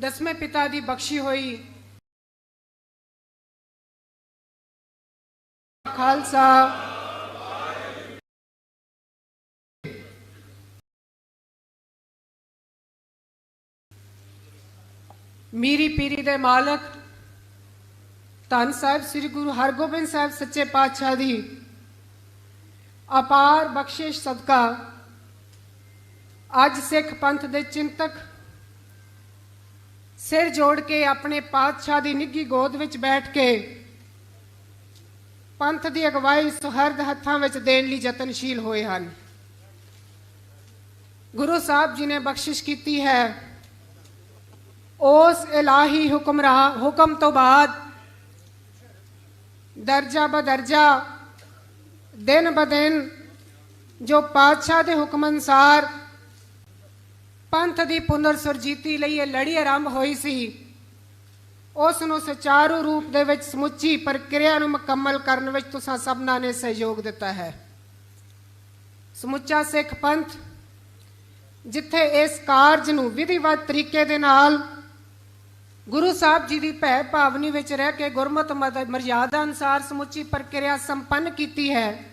ਦਸਵੇਂ ਪਿਤਾ ਦੀ ਬਖਸ਼ੀ ਹੋਈ। ਖਾਲਸਾ। ਮੀਰੀ ਪੀਰੀ ਦੇ ਮਾਲਕ ਧੰਨ ਸਾਹਿਬ ਸ੍ਰੀ ਗੁਰੂ ਹਰਗੋਬਿੰਦ ਸਾਹਿਬ ਸੱਚੇ ਪਾਤਸ਼ਾਹ ਦੀ ਅਪਾਰ ਬਖਸ਼ਿਸ਼ ਸਦਕਾ ਅੱਜ ਸਿੱਖ ਪੰਥ ਦੇ ਚਿੰਤਕ ਸਿਰ ਜੋੜ ਕੇ ਆਪਣੇ ਪਾਤਸ਼ਾਹ ਦੀ ਨਿੱਗੀ ਗੋਦ ਵਿੱਚ ਬੈਠ ਕੇ ਪੰਥ ਦੀ ਅਗਵਾਈ ਸੁਹਰਦ ਹੱਥਾਂ ਵਿੱਚ ਦੇਣ ਲਈ ਯਤਨਸ਼ੀਲ ਹੋਏ ਹਨ। ਗੁਰੂ ਸਾਹਿਬ ਜੀ ਨੇ ਬਖਸ਼ਿਸ਼ ਕੀਤੀ ਹੈ ਉਸ ਇਲਾਹੀ ਹੁਕਮਰਾਨ ਹੁਕਮ ਤੋਂ ਬਾਅਦ ਦਰਜਾ ਬਦਰਜਾ ਦਿਨ ਬਦਿਨ ਜੋ ਪਾਤਸ਼ਾਹ ਦੇ ਹੁਕਮ ਅਨਸਾਰ ਪੰਥ ਦੀ ਪੁਨਰ ਸੁਰਜੀਤੀ ਲਈ ਇਹ ਲੜੀ ਆਰੰਭ ਹੋਈ ਸੀ। ਉਸ ਨੂੰ ਸੁਚਾਰੂ ਰੂਪ ਦੇ ਵਿੱਚ ਸਮੁੱਚੀ ਪ੍ਰਕਿਰਿਆ ਨੂੰ ਮੁਕੰਮਲ ਕਰਨ ਵਿੱਚ ਤੁਸੀਂ ਸਭਨਾਂ ਨੇ ਸਹਿਯੋਗ ਦਿੱਤਾ ਹੈ। ਸਮੁੱਚਾ ਸਿੱਖ ਪੰਥ, ਜਿੱਥੇ ਇਸ ਕਾਰਜ ਨੂੰ ਵਿਧੀਵਤ ਤਰੀਕੇ ਦੇ ਨਾਲ ਗੁਰੂ ਸਾਹਿਬ ਜੀ ਦੀ ਭੈ ਭਾਵਨੀ ਵਿੱਚ ਰਹਿ ਕੇ ਗੁਰਮਤਿ ਮਦ- ਮਰਜ਼ਾਦਾ ਅਨੁਸਾਰ ਸਮੁੱਚੀ ਪ੍ਰਕਿਰਿਆ ਸੰਪੰਨ ਕੀਤੀ ਹੈ।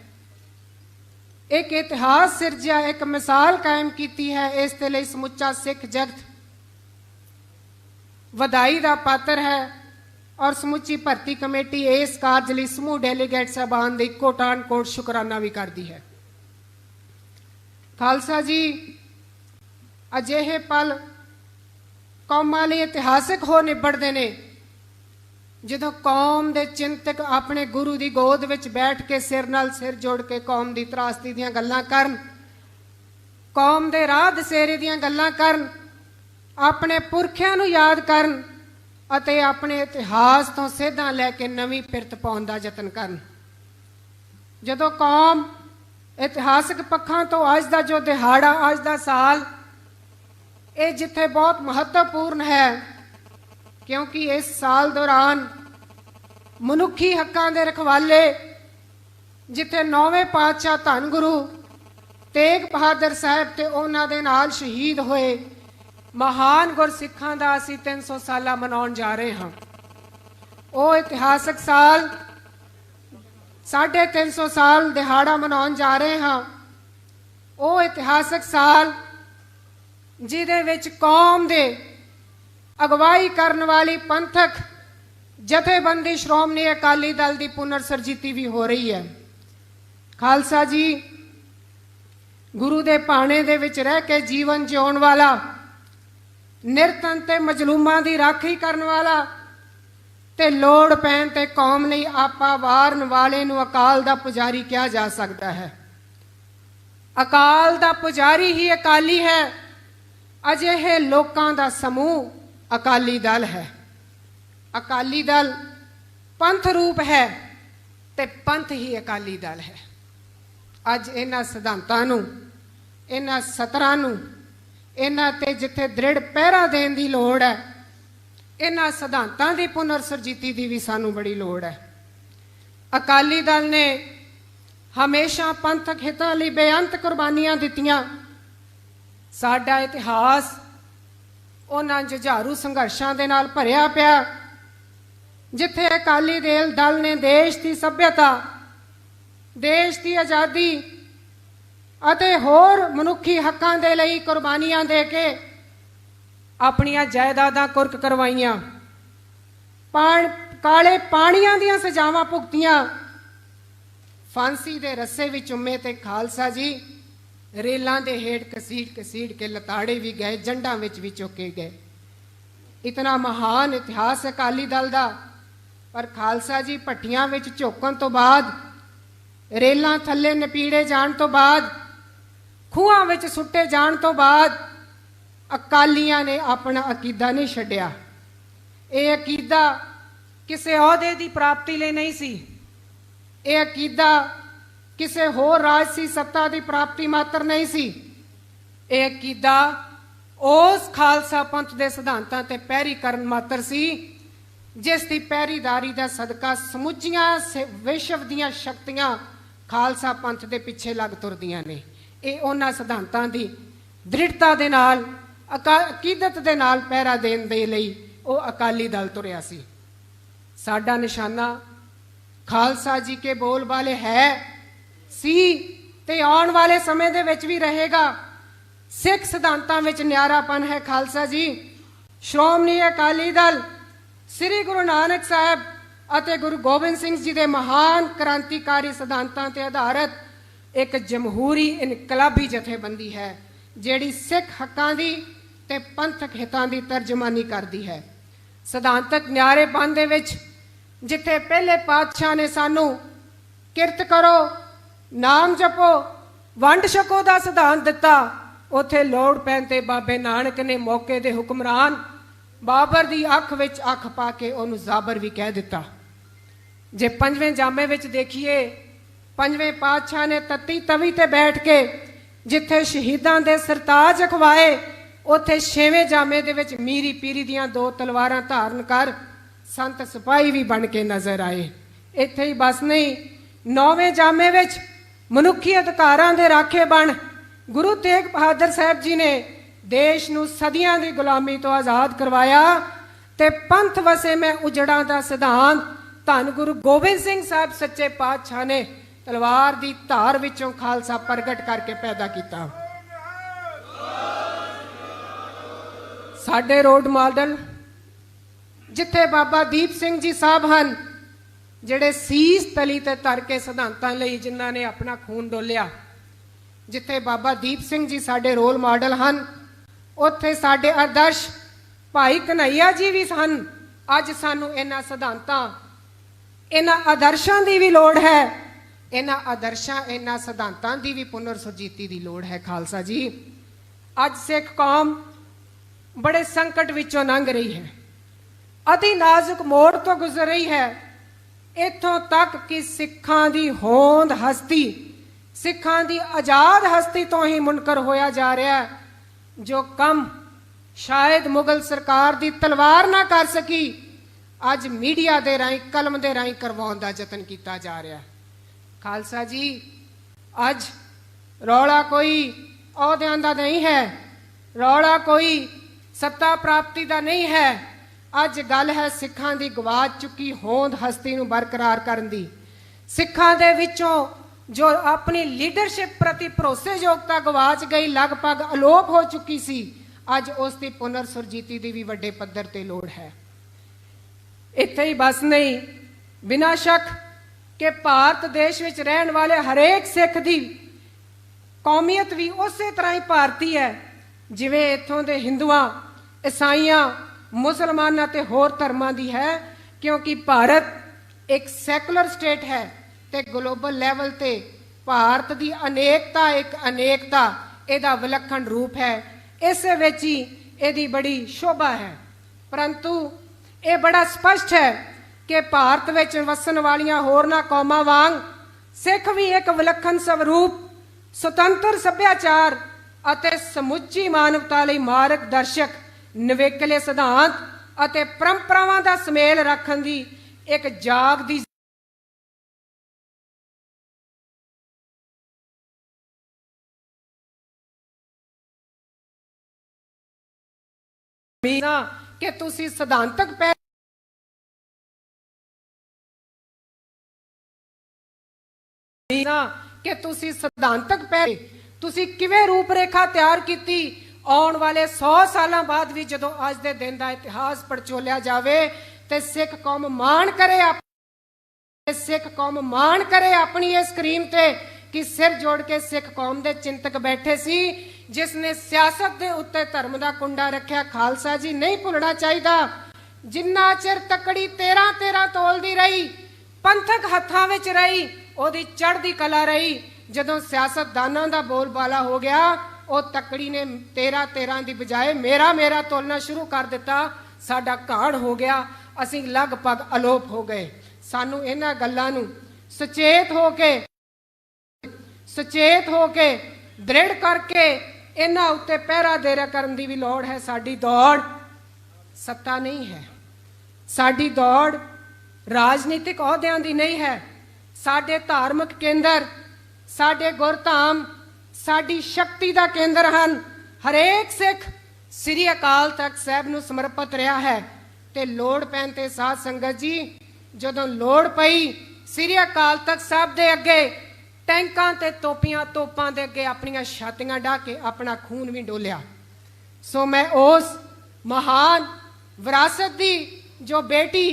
ਇੱਕ ਇਤਿਹਾਸ ਸਿਰਜਿਆ ਇੱਕ ਮਿਸਾਲ ਕਾਇਮ ਕੀਤੀ ਹੈ ਇਸ ਦੇ ਲਈ ਸਮੁੱਚਾ ਸਿੱਖ ਜਗਤ ਵਧਾਈ ਦਾ ਪਾਤਰ ਹੈ ਔਰ ਸਮੁੱਚੀ ਭਰਤੀ ਕਮੇਟੀ ਇਸ ਕਾਰਜ ਲਈ ਸਮੂਹ ਡੈਲੀਗੇਟ ਸਹਿਬਾਨ ਦੇ ਕੋਟਾਨ ਕੋਟ ਸ਼ੁਕਰਾਨਾ ਵੀ ਕਰਦੀ ਹੈ ਖਾਲਸਾ ਜੀ ਅਜਿਹੇ ਪਲ ਕੌਮਾਂ ਲਈ ਇਤਿਹਾਸਿਕ ਹੋ ਨਿਬੜਦੇ ਨੇ ਜਦੋਂ ਕੌਮ ਦੇ ਚਿੰਤਕ ਆਪਣੇ ਗੁਰੂ ਦੀ ਗੋਦ ਵਿੱਚ ਬੈਠ ਕੇ ਸਿਰ ਨਾਲ ਸਿਰ ਜੋੜ ਕੇ ਕੌਮ ਦੀ ਤਰਾਸਦੀ ਦੀਆਂ ਗੱਲਾਂ ਕਰਨ, ਕੌਮ ਦੇ ਰਾਹ ਦਸੇਰੇ ਦੀਆਂ ਗੱਲਾਂ ਕਰਨ, ਆਪਣੇ ਪੁਰਖਿਆਂ ਨੂੰ ਯਾਦ ਕਰਨ ਅਤੇ ਆਪਣੇ ਇਤਿਹਾਸ ਤੋਂ ਸੇਧਾਂ ਲੈ ਕੇ ਨਵੀਂ ਪਿਰਤ ਪਾਉਣ ਦਾ ਯਤਨ ਕਰਨ। ਜਦੋਂ ਕੌਮ ਇਤਿਹਾਸਕ ਪੱਖਾਂ ਤੋਂ ਅੱਜ ਦਾ ਜੋ ਦਿਹਾੜਾ, ਅੱਜ ਦਾ ਸਾਲ, ਇਹ ਜਿੱਥੇ ਬਹੁਤ ਮਹੱਤਵਪੂਰਨ ਹੈ ਕਿਉਂਕਿ ਇਸ ਸਾਲ ਦੌਰਾਨ ਮਨੁੱਖੀ ਹੱਕਾਂ ਦੇ ਰਖਵਾਲੇ, ਜਿੱਥੇ ਨੌਵੇਂ ਪਾਤਸ਼ਾਹ ਧੰਨ ਗੁਰੂ ਤੇਗ ਬਹਾਦਰ ਸਾਹਿਬ ਤੇ ਉਹਨਾਂ ਦੇ ਨਾਲ ਸ਼ਹੀਦ ਹੋਏ ਮਹਾਨ ਗੁਰਸਿੱਖਾਂ ਦਾ ਅਸੀਂ 300 ਸਾਲਾ ਮਨਾਉਣ ਜਾ ਰਹੇ ਹਾਂ। ਉਹ ਇਤਿਹਾਸਕ ਸਾਲ 350 ਸਾਲ ਦਿਹਾੜਾ ਮਨਾਉਣ ਜਾ ਰਹੇ ਹਾਂ। ਉਹ ਇਤਿਹਾਸਕ ਸਾਲ ਜਿਹਦੇ ਵਿੱਚ ਕੌਮ ਦੇ ਅਗਵਾਈ ਕਰਨ ਵਾਲੀ ਪੰਥਕ ਜਥੇਬੰਦੀ ਸ਼੍ਰੋਮਣੀ ਅਕਾਲੀ ਦਲ ਦੀ ਪੁਨਰ ਸਰਜੀਤੀ ਵੀ ਹੋ ਰਹੀ ਹੈ। ਖਾਲਸਾ ਜੀ, ਗੁਰੂ ਦੇ ਭਾਣੇ ਦੇ ਵਿੱਚ ਰਹਿ ਕੇ ਜੀਵਨ ਜਿਉਣ ਵਾਲਾ, ਨਿਰਤਨ ਤੇ ਮਜਲੂਮਾਂ ਦੀ ਰਾਖੀ ਕਰਨ ਵਾਲਾ ਤੇ ਲੋੜ ਪੈਣ ਤੇ ਕੌਮ ਲਈ ਆਪਾ ਵਾਰਨ ਵਾਲੇ ਨੂੰ ਅਕਾਲ ਦਾ ਪੁਜਾਰੀ ਕਿਹਾ ਜਾ ਸਕਦਾ ਹੈ। ਅਕਾਲ ਦਾ ਪੁਜਾਰੀ ਹੀ ਅਕਾਲੀ ਹੈ। ਅਜਿਹੇ ਲੋਕਾਂ ਦਾ ਸਮੂਹ ਅਕਾਲੀ ਦਲ ਹੈ। ਅਕਾਲੀ ਦਲ ਪੰਥ ਰੂਪ ਹੈ ਤੇ ਪੰਥ ਹੀ ਅਕਾਲੀ ਦਲ ਹੈ। ਅੱਜ ਇਹਨਾਂ ਸਿਧਾਂਤਾਂ ਨੂੰ, ਇਹਨਾਂ ਸਤਰਾਂ ਨੂੰ, ਇਹਨਾਂ ਤੇ ਜਿੱਥੇ ਦ੍ਰਿੜ ਪਹਿਰਾ ਦੇਣ ਦੀ ਲੋੜ ਹੈ, ਇਹਨਾਂ ਸਿਧਾਂਤਾਂ ਦੀ ਪੁਨਰ ਸਰਜੀਤੀ ਦੀ ਵੀ ਸਾਨੂੰ ਬੜੀ ਲੋੜ ਹੈ। ਅਕਾਲੀ ਦਲ ਨੇ ਹਮੇਸ਼ਾ ਪੰਥਕ ਹਿੱਤਾਂ ਲਈ ਬੇਅੰਤ ਕੁਰਬਾਨੀਆਂ ਦਿੱਤੀਆਂ। ਸਾਡਾ ਇਤਿਹਾਸ ਉਹਨਾਂ ਜੁਝਾਰੂ ਸੰਘਰਸ਼ਾਂ ਦੇ ਨਾਲ ਭਰਿਆ ਪਿਆ। ਜਿੱਥੇ ਅਕਾਲੀ ਦੇਲ, ਦਲ ਨੇ ਦੇਸ਼ ਦੀ ਸੱਭਿਅਤਾ, ਦੇਸ਼ ਦੀ ਆਜ਼ਾਦੀ ਅਤੇ ਹੋਰ ਮਨੁੱਖੀ ਹੱਕਾਂ ਦੇ ਲਈ ਕੁਰਬਾਨੀਆਂ ਦੇ ਕੇ ਆਪਣੀਆਂ ਜਾਇਦਾਦਾਂ ਕੁਰਕ ਕਰਵਾਈਆਂ। ਪਾਣ, ਕਾਲੇ ਪਾਣੀਆਂ ਦੀਆਂ ਸਜ਼ਾਵਾਂ ਭੁਗਤੀਆਂ। ਫਾਂਸੀ ਦੇ ਰੱਸੇ ਵਿੱਚ ਉਮੇ ਤੇ ਖਾਲਸਾ ਜੀ। ਰੇਲਾਂ ਦੇ ਹੇਠ ਕਸੀੜ ਕਸੀੜ ਕੇ ਲਤਾੜੇ ਵੀ ਗਏ, ਜੰਡਾਂ ਵਿੱਚ ਵੀ ਚੁੱਕੇ ਗਏ। ਇਤਨਾ ਮਹਾਨ ਇਤਿਹਾਸ ਅਕਾਲੀ ਦਲ ਦਾ, ਪਰ ਖਾਲਸਾ ਜੀ ਭੱਟੀਆਂ ਵਿੱਚ ਝੋਕਣ ਤੋਂ ਬਾਅਦ, ਰੇਲਾਂ ਥੱਲੇ ਨਪੀੜੇ ਜਾਣ ਤੋਂ ਬਾਅਦ, ਖੂਹਾਂ ਵਿੱਚ ਸੁੱਟੇ ਜਾਣ ਤੋਂ ਬਾਅਦ, ਅਕਾਲੀਆਂ ਨੇ ਆਪਣਾ ਅਕੀਦਾ ਨਹੀਂ ਛੱਡਿਆ। ਇਹ ਅਕੀਦਾ ਕਿਸੇ ਅਹੁਦੇ ਦੀ ਪ੍ਰਾਪਤੀ ਲਈ ਨਹੀਂ ਸੀ। ਇਹ ਅਕੀਦਾ ਕਿਸੇ ਹੋਰ ਰਾਜਸੀ ਸੱਤਾ ਦੀ ਪ੍ਰਾਪਤੀ ਮਾਤਰ ਨਹੀਂ ਸੀ। ਇਹ ਅਕੀਦਾ ਉਸ ਖਾਲਸਾ ਪੰਥ ਦੇ ਸਿਧਾਂਤਾਂ ਤੇ ਪੈਰੀ ਕਰਨ ਮਾਤਰ ਸੀ, ਜਿਸ ਦੀ ਪੈਰੀਦਾਰੀ ਦਾ ਸਦਕਾ ਸਮੁੱਚੀਆਂ ਵਿਸ਼ਵ ਦੀਆਂ ਸ਼ਕਤੀਆਂ ਖਾਲਸਾ ਪੰਥ ਦੇ ਪਿੱਛੇ ਲੱਗ ਤੁਰਦੀਆਂ ਨੇ। ਇਹ ਉਹਨਾਂ ਸਿਧਾਂਤਾਂ ਦੀ ਦ੍ਰਿੜਤਾ ਦੇ ਨਾਲ, ਅਕਾ- ਅਕੀਦਤ ਦੇ ਨਾਲ ਪਹਿਰਾ ਦੇਣ ਦੇ ਲਈ ਉਹ ਅਕਾਲੀ ਦਲ ਤੁਰਿਆ ਸੀ। ਸਾਡਾ ਨਿਸ਼ਾਨਾ ਖਾਲਸਾ ਜੀ ਕੇ ਬੋਲ ਵਾਲੇ ਹੈ ਸੀ ਤੇ ਆਉਣ ਵਾਲੇ ਸਮੇਂ ਦੇ ਵਿੱਚ ਵੀ ਰਹੇਗਾ। ਸਿੱਖ ਸਿਧਾਂਤਾਂ ਵਿੱਚ ਨਿਆਰਾਪਨ ਹੈ ਖਾਲਸਾ ਜੀ। ਸ਼੍ਰੋਮਣੀ ਅਕਾਲੀ ਦਲ ਸ੍ਰੀ ਗੁਰੂ ਨਾਨਕ ਸਾਹਿਬ ਅਤੇ ਗੁਰੂ ਗੋਬਿੰਦ ਸਿੰਘ ਜੀ ਦੇ ਮਹਾਨ ਕ੍ਰਾਂਤੀਕਾਰੀ ਸਿਧਾਂਤਾਂ ਤੇ ਆਧਾਰਿਤ ਇੱਕ ਜਮਹੂਰੀ ਇਨਕਲਾਬੀ ਜਥੇਬੰਦੀ ਹੈ, ਜਿਹੜੀ ਸਿੱਖ ਹੱਕਾਂ ਦੀ ਤੇ ਪੰਥਕ ਹਿੱਤਾਂ ਦੀ ਤਰਜਮਾਨੀ ਕਰਦੀ ਹੈ। ਸਿਧਾਂਤਕ ਨਿਆਰੇਪਨ ਦੇ ਵਿੱਚ ਜਿੱਥੇ ਪਹਿਲੇ ਪਾਤਸ਼ਾਹ ਨੇ ਸਾਨੂੰ ਕਿਰਤ ਕਰੋ ਨਾਮ ਜਪੋ, ਵੰਡ ਛਕੋ ਦਾ ਸਿਧਾਂਤ ਦਿੱਤਾ। ਉਥੇ ਲੋੜ ਪੈਣ ਤੇ ਬਾਬੇ ਨਾਨਕ ਨੇ ਮੌਕੇ ਦੇ ਹੁਕਮਰਾਨ ਬਾਬਰ ਦੀ ਅੱਖ ਵਿੱਚ ਅੱਖ ਪਾ ਕੇ ਉਹਨੂੰ ਜ਼ਾਬਰ ਵੀ ਕਹਿ ਦਿੱਤਾ। ਜੇ ਪੰਜਵੇਂ ਜਾਮੇ ਵਿੱਚ ਦੇਖੀਏ, ਪੰਜਵੇਂ ਪਾਤਸ਼ਾਹ ਨੇ ਤੱਤੀ ਤਵੀ ਤੇ ਬੈਠ ਕੇ ਜਿੱਥੇ ਸ਼ਹੀਦਾਂ ਦੇ ਸਰਤਾਜ ਅਖਵਾਏ, ਉੱਥੇ ਛੇਵੇਂ ਜਾਮੇ ਦੇ ਵਿੱਚ ਮੀਰੀ ਪੀਰੀ ਦੀਆਂ ਦੋ ਤਲਵਾਰਾਂ ਧਾਰਨ ਕਰ ਸੰਤ ਸਿਪਾਹੀ ਵੀ ਬਣ ਕੇ ਨਜ਼ਰ ਆਏ। ਇੱਥੇ ਹੀ ਬਸ ਨਹੀਂ, ਨੌਵੇਂ ਜਾਮੇ ਵਿੱਚ ਮਨੁੱਖੀ ਅਧਿਕਾਰਾਂ ਦੇ ਰਾਖੇ ਬਣ। ਗੁਰੂ ਤੇਗ ਬਹਾਦਰ ਸਾਹਿਬ ਜੀ ਨੇ ਦੇਸ਼ ਨੂੰ ਸਦੀਆਂ ਦੀ ਗੁਲਾਮੀ ਤੋਂ ਆਜ਼ਾਦ ਕਰਵਾਇਆ ਤੇ ਪੰਥ ਵਸੇ ਮੈਂ ਉਜੜਾਂ ਦਾ ਸਿਧਾਂਤ ਧੰਨ ਗੁਰੂ ਗੋਬਿੰਦ ਸਿੰਘ ਸਾਹਿਬ ਸੱਚੇ ਪਾਤਸ਼ਾਹ ਨੇ ਤਲਵਾਰ ਦੀ ਧਾਰ ਵਿੱਚੋਂ ਖਾਲਸਾ ਪ੍ਰਗਟ ਕਰਕੇ ਪੈਦਾ ਕੀਤਾ। ਸਾਡੇ ਰੋਡ ਮਾਡਲ ਜਿੱਥੇ ਬਾਬਾ ਦੀਪ ਸਿੰਘ ਜੀ ਸਾਹਿਬ ਹਨ ਜਿਹੜੇ ਸੀਸ ਤਲੀ ਤੇ ਤਰ ਕੇ ਸਿਧਾਂਤਾਂ ਲਈ ਜਿਨ੍ਹਾਂ ਨੇ ਆਪਣਾ ਖੂਨ ਡੋਲਿਆ, ਜਿੱਥੇ ਬਾਬਾ ਦੀਪ ਸਿੰਘ ਜੀ ਸਾਡੇ ਰੋਲ ਮਾਡਲ ਹਨ, ਉੱਥੇ ਸਾਡੇ ਆਦਰਸ਼ ਭਾਈ ਕਨਈਆ ਜੀ ਵੀ ਸਨ। ਅੱਜ ਸਾਨੂੰ ਇਹਨਾਂ ਸਿਧਾਂਤਾਂ, ਇਹਨਾਂ ਆਦਰਸ਼ਾਂ ਦੀ ਵੀ ਲੋੜ ਹੈ। ਇਹਨਾਂ ਆਦਰਸ਼ਾਂ, ਇਹਨਾਂ ਸਿਧਾਂਤਾਂ ਦੀ ਵੀ ਪੁਨਰ ਸੁਰਜੀਤੀ ਦੀ ਲੋੜ ਹੈ, ਖਾਲਸਾ ਜੀ। ਅੱਜ ਸਿੱਖ ਕੌਮ ਬੜੇ ਸੰਕਟ ਵਿੱਚੋਂ ਲੰਘ ਰਹੀ ਹੈ। ਅਤੀ ਨਾਜ਼ੁਕ ਮੋੜ ਤੋਂ ਗੁਜ਼ਰ ਰਹੀ ਹੈ। ਇੱਥੋਂ ਤੱਕ ਕਿ ਸਿੱਖਾਂ ਦੀ ਹੋਂਦ ਹਸਤੀ, ਸਿੱਖਾਂ ਦੀ ਆਜ਼ਾਦ ਹਸਤੀ ਤੋਂ ਹੀ ਮੁਨਕਰ ਹੋਇਆ ਜਾ ਰਿਹਾ ਹੈ, ਜੋ ਕੰਮ ਸ਼ਾਇਦ ਮੁਗਲ ਸਰਕਾਰ ਦੀ ਤਲਵਾਰ ਨਾ ਕਰ ਸਕੀ, ਅੱਜ ਮੀਡੀਆ ਦੇ ਰਾਹੀਂ, ਕਲਮ ਦੇ ਰਾਹੀਂ ਕਰਵਾਉਣ ਦਾ ਯਤਨ ਕੀਤਾ ਜਾ ਰਿਹਾ ਖਾਲਸਾ ਜੀ, ਅੱਜ ਰੌਲਾ ਕੋਈ ਅਹੁਦਿਆਂ ਦਾ ਨਹੀਂ ਹੈ, ਰੌਲਾ ਕੋਈ ਸੱਤਾ ਪ੍ਰਾਪਤੀ ਦਾ ਨਹੀਂ ਹੈ। ਅੱਜ ਗੱਲ ਹੈ ਸਿੱਖਾਂ ਦੀ ਗਵਾਚ ਚੁੱਕੀ ਹੋਂਦ ਹਸਤੀ ਨੂੰ ਬਰਕਰਾਰ ਕਰਨ ਦੀ। ਸਿੱਖਾਂ ਦੇ ਵਿੱਚੋਂ ਜੋ ਆਪਣੀ ਲੀਡਰਸ਼ਿਪ ਪ੍ਰਤੀ ਭਰੋਸੇਯੋਗਤਾ ਗਵਾਚ ਗਈ, ਲਗਭਗ ਅਲੋਪ ਹੋ ਚੁੱਕੀ ਸੀ, ਅੱਜ ਉਸ ਦੀ ਪੁਨਰ ਸੁਰਜੀਤੀ ਦੀ ਵੀ ਵੱਡੇ ਪੱਧਰ ਤੇ ਲੋੜ ਹੈ। ਇੱਥੇ ਹੀ ਬਸ ਨਹੀਂ, ਬਿਨਾਂ ਸ਼ੱਕ ਕਿ ਭਾਰਤ ਦੇਸ਼ ਵਿੱਚ ਰਹਿਣ ਵਾਲੇ ਹਰੇਕ ਸਿੱਖ ਦੀ ਕੌਮੀਅਤ ਵੀ ਉਸੇ ਤਰ੍ਹਾਂ ਹੀ ਭਾਰਤੀ ਹੈ, ਜਿਵੇਂ ਇੱਥੋਂ ਦੇ ਹਿੰਦੂਆਂ, ਈਸਾਈਆਂ ਮੁਸਲਮਾਨਾਂ ਤੇ ਹੋਰ ਧਰਮਾਂ ਦੀ ਹੈ, ਕਿਉਂਕਿ ਭਾਰਤ ਇੱਕ ਸੈਕੂਲਰ ਸਟੇਟ ਹੈ ਤੇ ਗਲੋਬਲ ਲੈਵਲ ਤੇ ਭਾਰਤ ਦੀ ਅਨੇਕਤਾ ਇੱਕ ਅਨੇਕਤਾ ਇਹਦਾ ਵਿਲੱਖਣ ਰੂਪ ਹੈ। ਇਸੇ ਵਿੱਚ ਹੀ ਇਹਦੀ ਬੜੀ ਸ਼ੋਭਾ ਹੈ। ਪਰੰਤੂ ਇਹ ਬੜਾ ਸਪਸ਼ਟ ਹੈ ਕਿ ਭਾਰਤ ਵਿੱਚ ਵਸਣ ਵਾਲੀਆਂ ਹੋਰਨਾਂ ਕੌਮਾਂ ਵਾਂਗ ਸਿੱਖ ਵੀ ਇੱਕ ਵਿਲੱਖਣ ਸਵਰੂਪ ਸੁਤੰਤਰ ਸੱਭਿਆਚਾਰ ਅਤੇ ਸਮੁੱਚੀ ਮਾਨਵਤਾ ਲਈ ਮਾਰਗ ਦਰਸ਼ਕ ਨਿਵੇਕਲੇ ਸਿਧਾਂਤ ਅਤੇ ਪਰੰਪਰਾਵਾਂ ਦਾ ਸਮੇਲ ਰੱਖਣ ਦੀ ਇੱਕ ਜਾਗਦੀ ਮੀਨਾ ਕਿ ਤੁਸੀਂ ਸਿਧਾਂਤਕ ਪੈ ਮੀਨਾ ਕਿ ਤੁਸੀਂ ਸਿਧਾਂਤਕ ਪੈ ਤੁਸੀਂ ਕਿਵੇਂ ਰੂਪਰੇਖਾ ਤਿਆਰ ਕੀਤੀ ਆਉਣ ਵਾਲੇ 100 ਸਾਲਾਂ ਬਾਅਦ ਵੀ ਜਦੋਂ ਅੱਜ ਦੇ ਦਿਨ ਦਾ ਇਤਿਹਾਸ ਪੜਚੋਲਿਆ ਜਾਵੇ, ਤੇ ਸਿੱਖ ਕੌਮ ਮਾਣ ਕਰੇ ਸਿੱਖ ਕੌਮ ਮਾਣ ਕਰੇ ਆਪਣੀ ਇਸ ਸਕਰੀਨ ਤੇ ਕਿ ਸਿਰ ਜੋੜ ਕੇ ਸਿੱਖ ਕੌਮ ਦੇ ਚਿੰਤਕ ਬੈਠੇ ਸੀ, ਜਿਸ ਨੇ ਸਿਆਸਤ ਦੇ ਉੱਤੇ ਧਰਮ ਦਾ ਕੁੰਡਾ ਰੱਖਿਆ। ਖਾਲਸਾ ਜੀ, ਨਹੀਂ ਭੁੱਲਣਾ ਚਾਹੀਦਾ। ਜਿੰਨਾ ਚਿਰ ਤਕੜੀ 13 13 ਤੋਲਦੀ ਰਹੀ, ਪੰਥਕ ਹੱਥਾਂ ਵਿੱਚ ਰਹੀ, ਉਹਦੀ ਚੜ੍ਹਦੀ ਕਲਾ ਰਹੀ। ਜਦੋਂ ਸਿਆਸਤਦਾਨਾਂ ਦਾ ਬੋਲਬਾਲਾ ਹੋ ਗਿਆ ਉਹ ਤੱਕੜੀ ਨੇ 13 13 ਦੀ ਬਜਾਏ ਮੇਰਾ ਮੇਰਾ ਤੋਲਣਾ ਸ਼ੁਰੂ ਕਰ ਦਿੱਤਾ। ਸਾਡਾ ਘਾੜ ਹੋ ਗਿਆ। ਅਸੀਂ ਲਗਭਗ ਅਲੋਪ ਹੋ ਗਏ। ਸਾਨੂੰ ਇਹਨਾਂ ਗੱਲਾਂ ਨੂੰ ਸੁਚੇਤ ਹੋ ਕੇ, ਸੁਚੇਤ ਹੋ ਕੇ, ਦ੍ਰਿੜ ਕਰਕੇ ਇਹਨਾਂ ਉੱਤੇ ਪਹਿਰਾ ਦੇਰਾ ਕਰਨ ਦੀ ਵੀ ਲੋੜ ਹੈ। ਸਾਡੀ ਦੌੜ ਸੱਤਾ ਨਹੀਂ ਹੈ। ਸਾਡੀ ਦੌੜ ਰਾਜਨੀਤਿਕ ਅਹੁਦਿਆਂ ਦੀ ਨਹੀਂ ਹੈ। ਸਾਡੇ ਧਾਰਮਿਕ ਕੇਂਦਰ, ਸਾਡੇ ਗੁਰਧਾਮ ਸਾਡੀ ਸ਼ਕਤੀ ਦਾ ਕੇਂਦਰ ਹਨ। ਹਰੇਕ ਸਿੱਖ ਸ੍ਰੀ ਅਕਾਲ ਤਖਤ ਸਾਹਿਬ ਨੂੰ ਸਮਰਪਿਤ ਰਿਹਾ ਹੈ। ਤੇ ਲੋੜ ਪੈਣ ਤੇ ਸਾਧ ਸੰਗਤ ਜੀ, ਜਦੋਂ ਲੋੜ ਪਈ, ਸ੍ਰੀ ਅਕਾਲ ਤਖਤ ਸਾਹਿਬ ਦੇ ਅੱਗੇ ਟੈਂਕਾਂ ਤੇ ਤੋਪੀਆਂ, ਤੋਪਾਂ ਦੇ ਅੱਗੇ ਆਪਣੀਆਂ ਛਾਤੀਆਂ ਢਾ ਕੇ ਆਪਣਾ ਖੂਨ ਵੀ ਡੋਲਿਆ। ਸੋ ਮੈਂ ਉਸ ਮਹਾਨ ਵਿਰਾਸਤ ਦੀ ਜੋ ਬੇਟੀ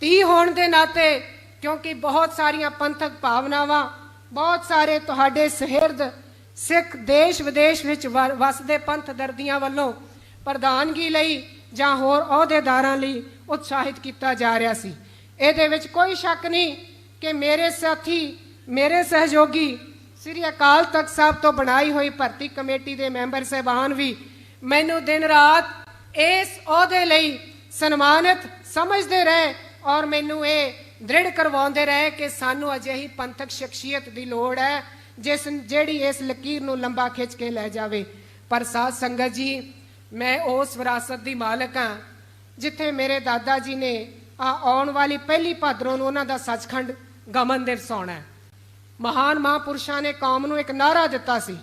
ਧੀ ਹੋਣ ਦੇ ਨਾਤੇ, ਕਿਉਂਕਿ ਬਹੁਤ ਸਾਰੀਆਂ ਪੰਥਕ ਭਾਵਨਾਵਾਂ, ਬਹੁਤ ਸਾਰੇ ਤੁਹਾਡੇ ਸਹਿਰਦ ਸਿੱਖ ਦੇਸ਼ ਵਿਦੇਸ਼ ਵਿੱਚ ਵ- ਵਸਦੇ ਪੰਥ ਦਰਦੀਆਂ ਵੱਲੋਂ ਪ੍ਰਧਾਨਗੀ ਲਈ ਜਾਂ ਹੋਰ ਅਹੁਦੇਦਾਰਾਂ ਲਈ ਉਤਸ਼ਾਹਿਤ ਕੀਤਾ ਜਾ ਰਿਹਾ ਸੀ। ਇਹਦੇ ਵਿੱਚ ਕੋਈ ਸ਼ੱਕ ਨਹੀਂ ਕਿ ਮੇਰੇ ਸਾਥੀ, ਮੇਰੇ ਸਹਿਯੋਗੀ ਸ੍ਰੀ ਅਕਾਲ ਤਖਤ ਸਾਹਿਬ ਤੋਂ ਬਣਾਈ ਹੋਈ ਭਰਤੀ ਕਮੇਟੀ ਦੇ ਮੈਂਬਰ ਸਹਿਬਾਨ ਵੀ ਮੈਨੂੰ ਦਿਨ ਰਾਤ ਇਸ ਅਹੁਦੇ ਲਈ ਸਨਮਾਨਿਤ ਸਮਝਦੇ ਰਹੇ ਔਰ ਮੈਨੂੰ ਇਹ ਦ੍ਰਿੜ ਕਰਵਾਉਂਦੇ ਰਹੇ ਕਿ ਸਾਨੂੰ ਅਜਿਹੀ ਪੰਥਕ ਸ਼ਖਸੀਅਤ ਦੀ ਲੋੜ ਹੈ ਜਿਸ ਜਿਹੜੀ ਇਸ ਲਕੀਰ ਨੂੰ ਲੰਬਾ ਖਿੱਚ ਕੇ ਲੈ ਜਾਵੇ। ਪਰ ਸਾਧ ਸੰਗਤ ਜੀ, ਮੈਂ ਉਸ ਵਿਰਾਸਤ ਦੀ ਮਾਲਕ ਹਾਂ, ਜਿੱਥੇ ਮੇਰੇ ਦਾਦਾ ਜੀ ਨੇ ਆ ਆਉਣ ਵਾਲੀ ਪਹਿਲੀ ਭਾਦਰੋਂ ਨੂੰ ਉਹਨਾਂ ਦਾ ਸੱਚਖੰਡ ਗਮਨ ਦਿਵਸ ਆਉਣਾ ਹੈ। ਮਹਾਨ ਮਹਾਂਪੁਰਸ਼ਾਂ ਨੇ ਕੌਮ ਨੂੰ ਇੱਕ ਨਾਰਾ ਦਿੱਤਾ ਸੀ,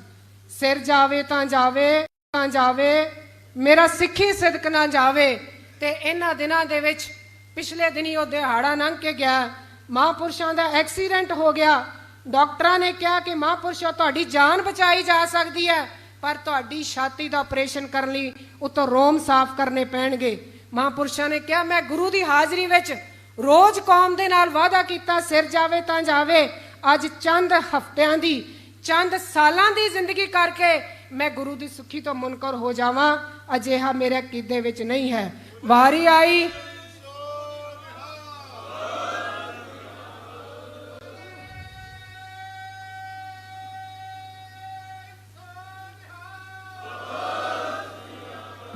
ਸਿਰ ਜਾਵੇ ਤਾਂ ਜਾਵੇ ਤਾਂ ਜਾਵੇ, ਮੇਰਾ ਸਿੱਖੀ ਸਿਦਕ ਨਾ ਜਾਵੇ। ਤੇ ਇਹਨਾਂ ਦਿਨਾਂ ਦੇ ਵਿੱਚ ਪਿਛਲੇ ਦਿਨੀ ਉਹ ਦਿਹਾੜਾ ਲੰਘ ਕੇ ਗਿਆ, ਮਹਾਂਪੁਰਸ਼ਾਂ ਦਾ ਐਕਸੀਡੈਂਟ ਹੋ ਗਿਆ ਡਾਕਟਰਾਂ ਨੇ ਕਿਹਾ ਕਿ ਮਹਾਂਪੁਰਸ਼ੋ ਤੁਹਾਡੀ ਜਾਨ ਬਚਾਈ ਜਾ ਸਕਦੀ ਹੈ, ਪਰ ਤੁਹਾਡੀ ਛਾਤੀ ਦਾ ਆਪਰੇਸ਼ਨ ਕਰਨ ਲਈ ਉਤੋਂ ਰੋਮ ਸਾਫ਼ ਕਰਨੇ ਪੈਣਗੇ। ਮਹਾਂਪੁਰਸ਼ਾਂ ਨੇ ਕਿਹਾ, ਮੈਂ ਗੁਰੂ ਦੀ ਹਾਜ਼ਰੀ ਵਿੱਚ ਰੋਜ਼ ਕੌਮ ਦੇ ਨਾਲ ਵਾਅਦਾ ਕੀਤਾ, ਸਿਰ ਜਾਵੇ ਤਾਂ ਜਾਵੇ। ਅੱਜ ਚੰਦ ਹਫ਼ਤਿਆਂ ਦੀ, ਚੰਦ ਸਾਲਾਂ ਦੀ ਜ਼ਿੰਦਗੀ ਕਰਕੇ ਮੈਂ ਗੁਰੂ ਦੀ ਸੁਖੀ ਤੋਂ ਮੁਨਕਰ ਹੋ ਜਾਵਾਂ। ਅਜਿਹਾ ਮੇਰੇ ਕੀਦੇ ਵਿੱਚ ਨਹੀਂ ਹੈ। ਵਾਰੀ ਆਈ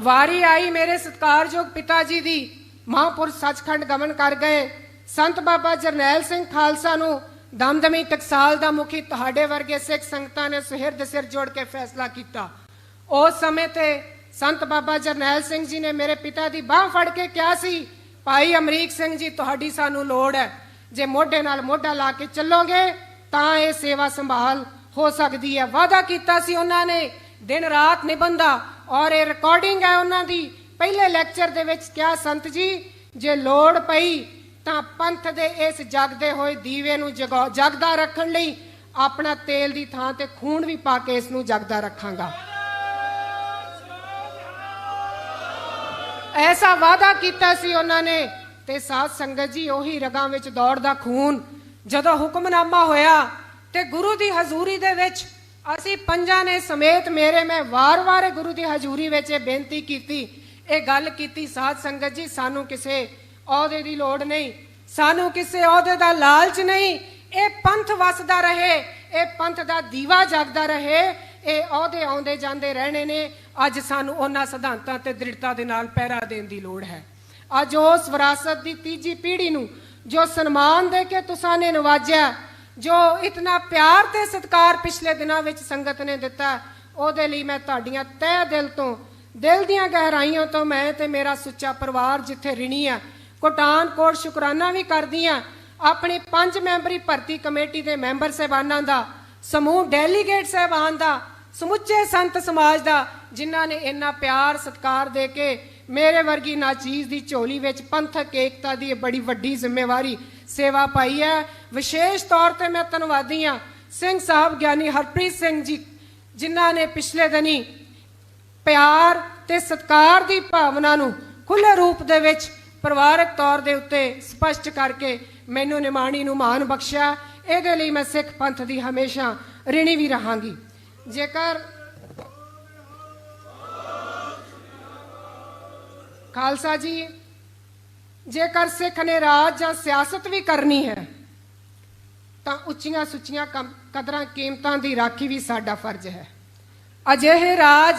ਵਾਰੀ ਆਈ ਮੇਰੇ ਸਤਿਕਾਰਯੋਗ ਪਿਤਾ ਜੀ ਦੀ। ਮਹਾਂਪੁਰਸ਼ ਸੱਚਖੰਡ ਗਮਨ ਕਰ ਗਏ। ਸੰਤ ਬਾਬਾ ਜਰਨੈਲ ਸਿੰਘ ਖਾਲਸਾ ਨੂੰ ਦਮਦਮੀ ਟਕਸਾਲ ਦਾ ਮੁਖੀ ਤੁਹਾਡੇ ਵਰਗੇ ਸਿੱਖ ਸੰਗਤਾਂ ਨੇ ਸੁਹਿਰਦ ਸਿਰ ਜੋੜ ਕੇ ਫੈਸਲਾ ਕੀਤਾ। ਉਸ ਸਮੇਂ ਤੇ ਸੰਤ ਬਾਬਾ ਜਰਨੈਲ ਸਿੰਘ ਜੀ ਨੇ ਮੇਰੇ ਪਿਤਾ ਦੀ ਬਾਹ ਫੜ ਕੇ ਕਿਹਾ ਸੀ, ਭਾਈ ਅਮਰੀਕ ਸਿੰਘ ਜੀ, ਤੁਹਾਡੀ ਸਾਨੂੰ ਲੋੜ ਹੈ। ਜੇ ਮੋਢੇ ਨਾਲ ਮੋਢਾ ਲਾ ਕੇ ਚੱਲੋਗੇ, ਤਾਂ ਇਹ ਸੇਵਾ ਸੰਭਾਲ ਹੋ ਸਕਦੀ ਹੈ। ਵਾਅਦਾ ਕੀਤਾ ਸੀ ਉਹਨਾਂ ਨੇ। ਦਿਨ ਰਾਤ ਨਿਬੰਧਾ ਔਰ ਇਹ ਰਿਕਾਰਡਿੰਗ ਹੈ ਉਹਨਾਂ ਦੀ। ਪਹਿਲੇ ਲੈਕਚਰ ਦੇ ਵਿੱਚ ਕਿਹਾ, ਸੰਤ ਜੀ, ਜੇ ਲੋੜ ਪਈ ਤਾਂ ਪੰਥ ਦੇ ਇਸ ਜਗਦੇ ਹੋਏ ਦੀਵੇ ਨੂੰ ਜਗਦਾ ਰੱਖਣ ਲਈ ਆਪਣਾ ਤੇਲ ਦੀ ਥਾਂ ਤੇ ਖੂਨ ਵੀ ਪਾ ਕੇ ਇਸ ਨੂੰ ਜਗਦਾ ਰੱਖਾਂਗਾ। ਐਸਾ ਵਾਅਦਾ ਕੀਤਾ ਸੀ ਉਹਨਾਂ ਨੇ ਤੇ ਸਾਧ ਸੰਗਤ ਜੀ ਉਹੀ ਰਗਾਂ ਵਿੱਚ ਦੌੜਦਾ ਖੂਨ। ਜਦੋਂ ਹੁਕਮਨਾਮਾ ਹੋਇਆ ਤੇ ਗੁਰੂ ਦੀ ਹਜ਼ੂਰੀ ਦੇ ਵਿੱਚ ਅਸੀਂ ਪੰਜਾਂ ਨੇ ਸਮੇਤ ਮੇਰੇ, ਮੈਂ ਵਾਰ-ਵਾਰ ਗੁਰੂ ਦੀ ਹਜ਼ੂਰੀ ਵਿੱਚ ਇਹ ਬੇਨਤੀ ਕੀਤੀ, ਇਹ ਗੱਲ ਕੀਤੀ, ਸਾਧ ਸੰਗਤ ਜੀ, ਸਾਨੂੰ ਕਿਸੇ ਅਹੁਦੇ ਦੀ ਲੋੜ ਨਹੀਂ, ਸਾਨੂੰ ਕਿਸੇ ਅਹੁਦੇ ਦਾ ਲਾਲਚ ਨਹੀਂ, ਇਹ ਪੰਥ ਵਸਦਾ ਰਹੇ, ਇਹ ਪੰਥ ਦਾ ਦੀਵਾ ਜਗਦਾ ਰਹੇ, ਇਹ ਅਹੁਦੇ ਆਉਂਦੇ ਜਾਂਦੇ ਰਹਿਣੇ ਨੇ, ਅੱਜ ਸਾਨੂੰ ਉਹਨਾਂ ਸਿਧਾਂਤਾਂ ਤੇ ਦ੍ਰਿੜਤਾ ਦੇ ਨਾਲ ਪਹਿਰਾ ਦੇਣ ਦੀ ਲੋੜ ਹੈ। ਅੱਜ ਉਸ ਵਿਰਾਸਤ ਦੀ ਤੀਜੀ ਪੀੜ੍ਹੀ ਨੂੰ ਜੋ ਸਨਮਾਨ ਦੇ ਕੇ ਤੁਸਾਂ ਨੇ ਨਵਾਜਿਆ ਜੋ ਇਤਨਾ ਪਿਆਰ ਤੇ ਸਤਿਕਾਰ ਪਿਛਲੇ ਦਿਨਾਂ ਵਿੱਚ ਸੰਗਤ ਨੇ ਦਿੱਤਾ, ਉਹਦੇ ਲਈ ਮੈਂ ਤੁਹਾਡੀਆਂ ਤਹਿ ਦਿਲ ਤੋਂ, ਦਿਲ ਦੀਆਂ ਗਹਿਰਾਈਆਂ ਤੋਂ ਮੈਂ ਤੇ ਮੇਰਾ ਸੁੱਚਾ ਪਰਿਵਾਰ ਜਿੱਥੇ ਰਿਣੀ ਆ ਕੋਟਾਨ ਕੋਟ ਸ਼ੁਕਰਾਨਾ ਵੀ ਕਰਦੀ ਆ, ਆਪਣੀ ਪੰਜ ਮੈਂਬਰੀ ਭਰਤੀ ਕਮੇਟੀ ਦੇ ਮੈਂਬਰ ਸਹਿਬਾਨਾਂ ਦਾ, ਸਮੂਹ ਡੈਲੀਗੇਟ ਸਹਿਬਾਨ ਦਾ, ਸਮੁੱਚੇ ਸੰਤ ਸਮਾਜ ਦਾ, ਜਿਨ੍ਹਾਂ ਨੇ ਇੰਨਾ ਪਿਆਰ, ਸਤਿਕਾਰ ਦੇ ਕੇ ਮੇਰੇ ਵਰਗੀ ਨਾਚੀਜ਼ ਦੀ ਝੋਲੀ ਵਿੱਚ ਪੰਥਕ ਏਕਤਾ ਦੀ ਇਹ ਬੜੀ ਵੱਡੀ ਜ਼ਿੰਮੇਵਾਰੀ ਸੇਵਾ ਪਾਈ ਹੈ। ਵਿਸ਼ੇਸ਼ ਤੌਰ ਤੇ ਮੈਂ ਧੰਨਵਾਦੀ ਹਾਂ, ਸਿੰਘ ਸਾਹਿਬ ਗਿਆਨੀ ਹਰਪ੍ਰੀਤ ਸਿੰਘ ਜੀ, ਜਿਨ੍ਹਾਂ ਨੇ ਪਿਛਲੇ ਦਿਨੀ ਪਿਆਰ ਤੇ ਸਤਿਕਾਰ ਦੀ ਭਾਵਨਾ ਨੂੰ ਖੁੱਲੇ ਰੂਪ ਦੇ ਵਿੱਚ ਪਰਿਵਾਰਕ ਤੌਰ ਦੇ ਉੱਤੇ ਸਪਸ਼ਟ ਕਰਕੇ ਮੈਨੂੰ ਨਿਮਾਣੀ ਨੂੰ ਮਾਣ ਬਖਸ਼ਿਆ। ਇਹਦੇ ਲਈ ਮੈਂ ਸਿੱਖ ਪੰਥ ਦੀ ਹਮੇਸ਼ਾ ਰਿਣੀ ਵੀ ਰਹਾਂਗੀ। ਜੇਕਰ ਖਾਲਸਾ ਜੀ ਜੇਕਰ ਸਿੱਖ ਨੇ ਰਾਜ ਜਾਂ ਸਿਆਸਤ ਵੀ ਕਰਨੀ ਹੈ, ਤਾਂ ਉੱਚੀਆਂ ਸੁੱਚੀਆਂ ਕਦਰਾਂ ਕੀਮਤਾਂ ਦੀ ਰਾਖੀ ਵੀ ਸਾਡਾ ਫਰਜ਼ ਹੈ। ਅਜਿਹੇ ਰਾਜ,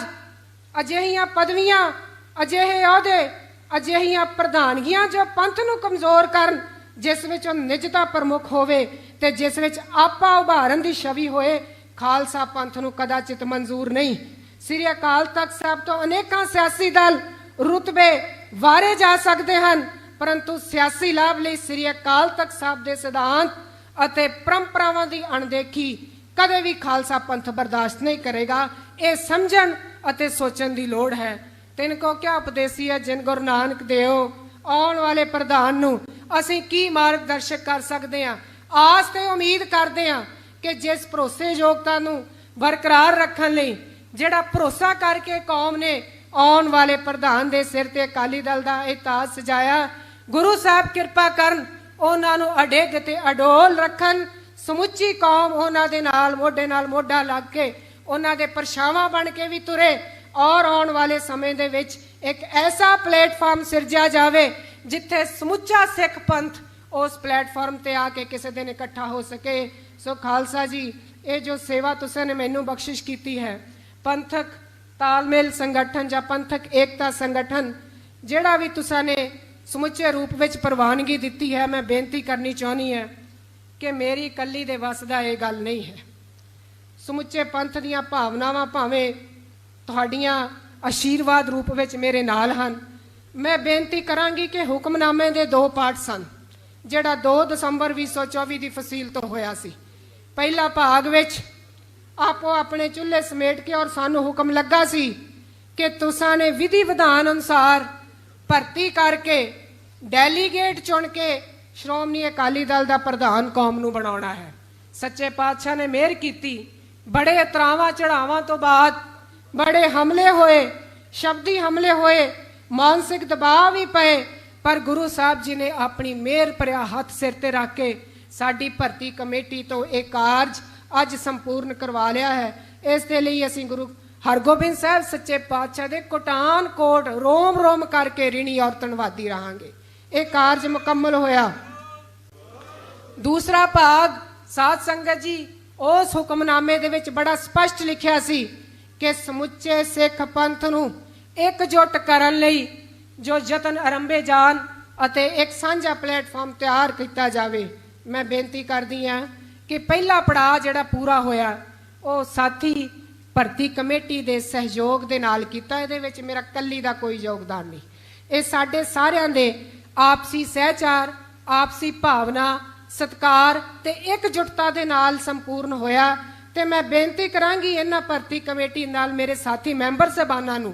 ਅਜਿਹੀਆਂ ਪਦਵੀਆਂ, ਅਜਿਹੇ ਅਹੁਦੇ, ਅਜਿਹੀਆਂ ਪ੍ਰਧਾਨਗੀਆਂ ਜੋ ਪੰਥ ਨੂੰ ਕਮਜ਼ੋਰ ਕਰਨ, ਜਿਸ ਵਿੱਚ ਉਹ ਨਿਜਤਾ ਪ੍ਰਮੁੱਖ ਹੋਵੇ ਤੇ ਜਿਸ ਵਿੱਚ ਆਪਾ ਉਭਾਰਨ ਦੀ ਛਵੀ ਹੋਏ, ਖਾਲਸਾ ਪੰਥ ਨੂੰ ਕਦਾਚਿਤ ਮਨਜ਼ੂਰ ਨਹੀਂ। ਸ੍ਰੀ ਅਕਾਲ ਤਖਤ ਸਾਹਿਬ ਤੋਂ ਅਨੇਕਾਂ ਸਿਆਸੀ ਦਲ ਰੁਤਬੇ ਵਾਰੇ ਜਾ ਸਕਦੇ ਹਨ। ਪਰੰਤੂ ਸਿਆਸੀ ਲਾਭ ਲਈ ਸ੍ਰੀ ਅਕਾਲ ਤਖਤ ਸਾਹਿਬ ਦੇ ਸਿਧਾਂਤ ਅਤੇ ਪਰੰਪਰਾਵਾਂ ਦੀ ਅਣਦੇਖੀ ਕਦੇ ਵੀ ਖਾਲਸਾ ਪੰਥ ਬਰਦਾਸ਼ਤ ਨਹੀਂ ਕਰੇਗਾ। ਇਹ ਸਮਝਣ ਅਤੇ ਸੋਚਣ ਦੀ ਲੋੜ ਹੈ। ਤਿੰਨ ਕੋ ਕਿਆ ਉਪਦੇਸੀ ਹੈ? ਜਿਨ ਗੁਰੂ ਨਾਨਕ ਦੇਵ, ਆਉਣ ਵਾਲੇ ਪ੍ਰਧਾਨ ਨੂੰ ਅਸੀਂ ਕੀ ਮਾਰਗਦਰਸ਼ਕ ਕਰ ਸਕਦੇ ਹਾਂ? ਆਸ ਤੇ ਉਮੀਦ ਕਰਦੇ ਹਾਂ ਕਿ ਜਿਸ ਭਰੋਸੇ ਯੋਗਤਾ ਨੂੰ ਬਰਕਰਾਰ ਰੱਖਣ ਲਈ, ਜਿਹੜਾ ਭਰੋਸਾ ਕਰਕੇ ਕੌਮ ਨੇ ਆਉਣ ਵਾਲੇ ਪ੍ਰਧਾਨ ਦੇ ਸਿਰ ਤੇ ਅਕਾਲੀ ਦਲ ਦਾ ਇਹ ਤਾਜ ਸਜਾਇਆ ਗੁਰੂ ਸਾਹਿਬ ਕਿਰਪਾ ਕਰਨ, ਉਹਨਾਂ ਨੂੰ ਅਡਿੱਗ ਤੇ ਅਡੋਲ ਰੱਖਣ। ਸਮੁੱਚੀ ਕੌਮ ਉਹਨਾਂ ਦੇ ਨਾਲ, ਮੋਢੇ ਨਾਲ ਮੋਢਾ ਲੱਗ ਕੇ, ਉਹਨਾਂ ਦੇ ਪਰਛਾਵਾਂ ਬਣ ਕੇ ਵੀ ਤੁਰੇ। ਔਰ ਆਉਣ ਵਾਲੇ ਸਮੇਂ ਦੇ ਵਿੱਚ ਇੱਕ ਐਸਾ ਪਲੇਟਫਾਰਮ ਸਿਰਜਿਆ ਜਾਵੇ, ਜਿੱਥੇ ਸਮੁੱਚਾ ਸਿੱਖ ਪੰਥ ਉਸ ਪਲੇਟਫਾਰਮ ਤੇ ਆ ਕੇ ਕਿਸੇ ਦਿਨ ਇਕੱਠਾ ਹੋ ਸਕੇ। ਸੋ ਖਾਲਸਾ ਜੀ, ਇਹ ਜੋ ਸੇਵਾ ਤੁਸੀਂ ਨੇ ਮੈਨੂੰ ਬਖਸ਼ਿਸ਼ ਕੀਤੀ ਹੈ, ਪੰਥਕ ਤਾਲਮੇਲ ਸੰਗਠਨ ਜਾਂ ਪੰਥਕ ਏਕਤਾ ਸੰਗਠਨ, ਜਿਹੜਾ ਵੀ ਤੁਸੀਂ ਨੇ ਸਮੁੱਚੇ ਰੂਪ ਵਿੱਚ ਪ੍ਰਵਾਨਗੀ ਦਿੱਤੀ ਹੈ, ਮੈਂ ਬੇਨਤੀ ਕਰਨੀ ਚਾਹੁੰਦੀ ਹੈ ਕਿ ਮੇਰੀ ਇਕੱਲੀ ਦੇ ਵੱਸ ਦਾ ਇਹ ਗੱਲ ਨਹੀਂ ਹੈ। ਸਮੁੱਚੇ ਪੰਥ ਦੀਆਂ ਭਾਵਨਾਵਾਂ ਭਾਵੇਂ ਤੁਹਾਡੀਆਂ ਆਸ਼ੀਰਵਾਦ ਰੂਪ ਵਿੱਚ ਮੇਰੇ ਨਾਲ ਹਨ, ਮੈਂ ਬੇਨਤੀ ਕਰਾਂਗੀ ਕਿ ਹੁਕਮਨਾਮੇ ਦੇ ਦੋ ਪਾਠ ਸਨ, ਜਿਹੜਾ 2 ਦਸੰਬਰ 2024 ਦੀ ਫਸੀਲ ਤੋਂ ਹੋਇਆ ਸੀ। ਪਹਿਲਾ ਭਾਗ ਵਿੱਚ ਆਪੋ ਆਪਣੇ ਚੁੱਲ੍ਹੇ ਸਮੇਟ ਕੇ ਔਰ ਸਾਨੂੰ ਹੁਕਮ ਲੱਗਾ ਸੀ ਕਿ ਤੁਸਾਂ ਨੇ ਵਿਧੀ ਵਿਧਾਨ ਅਨੁਸਾਰ ਭਰਤੀ ਕਰਕੇ ਡੈਲੀਗੇਟ ਚੁਣ ਕੇ ਸ਼੍ਰੋਮਣੀ ਅਕਾਲੀ ਦਲ ਦਾ ਪ੍ਰਧਾਨ ਕੌਮ ਨੂੰ ਬਣਾਉਣਾ ਹੈ। ਸੱਚੇ ਪਾਤਸ਼ਾਹ ਨੇ ਮਿਹਰ ਕੀਤੀ। ਬੜੇ ਇਤਰਾਵਾਂ ਚੜਾਵਾਂ ਤੋਂ ਬਾਅਦ ਬੜੇ ਹਮਲੇ ਹੋਏ, ਸ਼ਬਦੀ ਹਮਲੇ ਹੋਏ, ਮਾਨਸਿਕ ਦਬਾਅ ਵੀ ਪਏ, ਪਰ ਗੁਰੂ ਸਾਹਿਬ ਜੀ ਨੇ ਆਪਣੀ ਮਿਹਰ ਭਰਿਆ ਹੱਥ ਸਿਰ ਤੇ ਰੱਖ ਕੇ ਸਾਡੀ ਭਰਤੀ ਕਮੇਟੀ ਤੋਂ ਇਹ ਕਾਰਜ ਅੱਜ ਸੰਪੂਰਨ ਕਰਵਾ ਲਿਆ ਹੈ। ਇਸ ਦੇ ਲਈ ਅਸੀਂ ਗੁਰੂ ਹਰਗੋਬਿੰਦ ਸਾਹਿਬ ਸੱਚੇ ਪਾਤਸ਼ਾਹ ਦੇ ਕੋਟਾਨ ਕੋਟ ਰੋਮ ਰੋਮ ਕਰਕੇ ਰਿਣੀ ਔਰ ਰਹਾਂਗੇ। ਇਹ ਕਾਰਜ ਮੁਕੰਮਲ ਹੋਇਆ। ਦੂਸਰਾ ਭਾਗ, ਸਾਧ ਸੰਗਤ ਜੀ, ਉਸ ਹੁਕਮਨਾਮੇ ਦੇ ਵਿੱਚ ਬੜਾ ਸਪਸ਼ਟ ਲਿਖਿਆ ਸੀ ਕਿ ਸਮੁੱਚੇ ਸਿੱਖ ਪੰਥ ਨੂੰ ਇਕਜੁੱਟ ਕਰਨ ਲਈ ਜੋ ਯਤਨ ਆਰੰਭੇ ਜਾਣ ਅਤੇ ਇੱਕ ਸਾਂਝਾ ਪਲੇਟਫਾਰਮ ਤਿਆਰ ਕੀਤਾ ਜਾਵੇ। ਮੈਂ ਬੇਨਤੀ ਕਰਦੀ ਹਾਂ ਕਿ ਪਹਿਲਾ ਪੜਾਅ ਜਿਹੜਾ ਪੂਰਾ ਹੋਇਆ, ਉਹ ਸਾਥੀ ਭਰਤੀ ਕਮੇਟੀ ਦੇ ਸਹਿਯੋਗ ਦੇ ਨਾਲ ਕੀਤਾ, ਇਹਦੇ ਵਿੱਚ ਮੇਰਾ ਕੱਲੀ ਦਾ ਕੋਈ ਯੋਗਦਾਨ ਨਹੀਂ। ਇਹ ਸਾਡੇ ਸਾਰਿਆਂ ਦੇ ਆਪਸੀ ਸਹਿਚਾਰ, ਆਪਸੀ ਭਾਵਨਾ, ਸਤਕਾਰ ਤੇ ਇਕਜੁੱਟਤਾ ਦੇ ਨਾਲ ਸੰਪੂਰਨ ਹੋਇਆ ਤੇ ਮੈਂ ਬੇਨਤੀ ਕਰਾਂਗੀ ਇਹਨਾਂ ਭਰਤੀ ਕਮੇਟੀ ਨਾਲ ਮੇਰੇ ਸਾਥੀ ਮੈਂਬਰ ਸਹਿਬਾਨਾਂ ਨੂੰ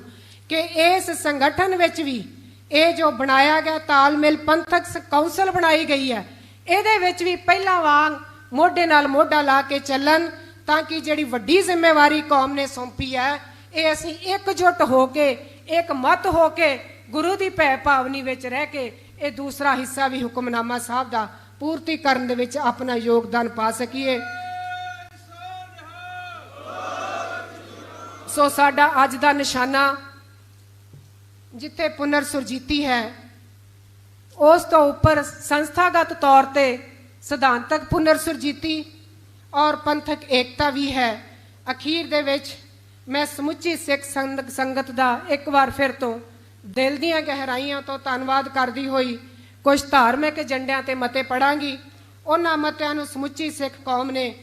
ਕਿ ਇਸ ਸੰਗਠਨ ਵਿੱਚ ਵੀ ਇਹ ਜੋ ਬਣਾਇਆ ਗਿਆ ਤਾਲਮੇਲ ਪੰਥਕ ਕੌਂਸਲ ਬਣਾਈ ਗਈ ਹੈ, ਇਹਦੇ ਵਿੱਚ ਵੀ ਪਹਿਲਾਂ ਵਾਂਗ ਮੋਢੇ ਨਾਲ ਮੋਢਾ ਲਾ ਕੇ ਚੱਲਣ ਤਾਂ ਕਿ ਜਿਹੜੀ ਵੱਡੀ ਜ਼ਿੰਮੇਵਾਰੀ ਕੌਮ ਨੇ ਸੌਂਪੀ ਹੈ, ਇਹ ਅਸੀਂ ਇਕਜੁੱਟ ਹੋ ਕੇ ਇੱਕ ਮਤ ਹੋ ਕੇ ਗੁਰੂ ਦੀ ਭੈ ਭਾਵਨੀ ਵਿੱਚ ਰਹਿ ਕੇ ਇਹ ਦੂਸਰਾ ਹਿੱਸਾ ਵੀ ਹੁਕਮਨਾਮਾ ਸਾਹਿਬ ਦਾ ਪੂਰਤੀ ਕਰਨ ਦੇ ਵਿੱਚ ਆਪਣਾ ਯੋਗਦਾਨ ਪਾ ਸਕੀਏ। ਸੋ ਸਾਡਾ ਅੱਜ ਦਾ ਨਿਸ਼ਾਨਾ ਜਿੱਥੇ ਪੁਨਰ ਸੁਰਜੀਤੀ ਹੈ, ਉਸ ਤੋਂ ਉੱਪਰ ਸੰਸਥਾਗਤ ਤੌਰ ਤੇ ਸਿਧਾਂਤਕ ਪੁਨਰ ਸੁਰਜੀਤੀ ਔਰ ਪੰਥਕ ਏਕਤਾ ਵੀ ਹੈ। ਅਖੀਰ ਦੇ ਵਿੱਚ ਮੈਂ ਸਮੁੱਚੀ ਸਿੱਖ ਸੰਗ- ਸੰਗਤ ਦਾ ਇੱਕ ਵਾਰ ਫਿਰ ਤੋਂ ਦਿਲ ਦੀਆਂ ਗਹਿਰਾਈਆਂ ਤੋਂ ਧੰਨਵਾਦ ਕਰਦੀ ਹੋਈ ਕੁਝ ਧਾਰਮਿਕ ਏਜੰਡਿਆਂ ਤੇ ਮਤੇ ਪੜਾਂਗੀ ਉਹਨਾਂ ਮਤਿਆਂ ਨੂੰ ਸਮੁੱਚੀ ਸਿੱਖ ਕੌਮ ਨੇ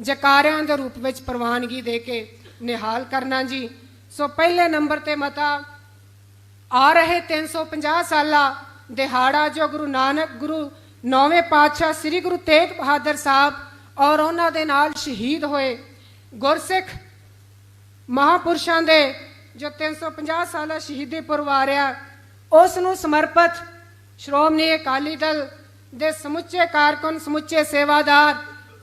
ਜਕਾਰਿਆਂ ਦੇ ਰੂਪ ਵਿੱਚ ਪ੍ਰਵਾਨਗੀ ਦੇ ਕੇ ਨਿਹਾਲ ਕਰਨਾ ਜੀ। ਸੋ ਪਹਿਲੇ ਨੰਬਰ ਤੇ ਮਤਾ, ਆ ਰਹੇ 350 ਸਾਲਾ ਦਿਹਾੜਾ ਜੋ ਗੁਰੂ ਨਾਨਕ, ਗੁਰੂ ਨੌਵੇਂ ਪਾਤਸ਼ਾਹ ਸ੍ਰੀ ਗੁਰੂ ਤੇਗ ਬਹਾਦਰ ਸਾਹਿਬ ਔਰ ਉਹਨਾਂ ਦੇ ਨਾਲ ਸ਼ਹੀਦ ਹੋਏ ਗੁਰਸਿੱਖ ਮਹਾਪੁਰਸ਼ਾਂ ਦੇ ਜੋ 350 ਸਾਲਾ ਸ਼ਹੀਦੀ ਪੁਰਬ ਆ ਰਿਹਾ ਉਸ ਨੂੰ ਸਮਰਪਿਤ ਸ਼੍ਰੋਮਣੀ ਅਕਾਲੀ ਦਲ ਦੇ ਸਮੁੱਚੇ ਕਾਰਕੁਨ, ਸਮੁੱਚੇ ਸੇਵਾਦਾਰ,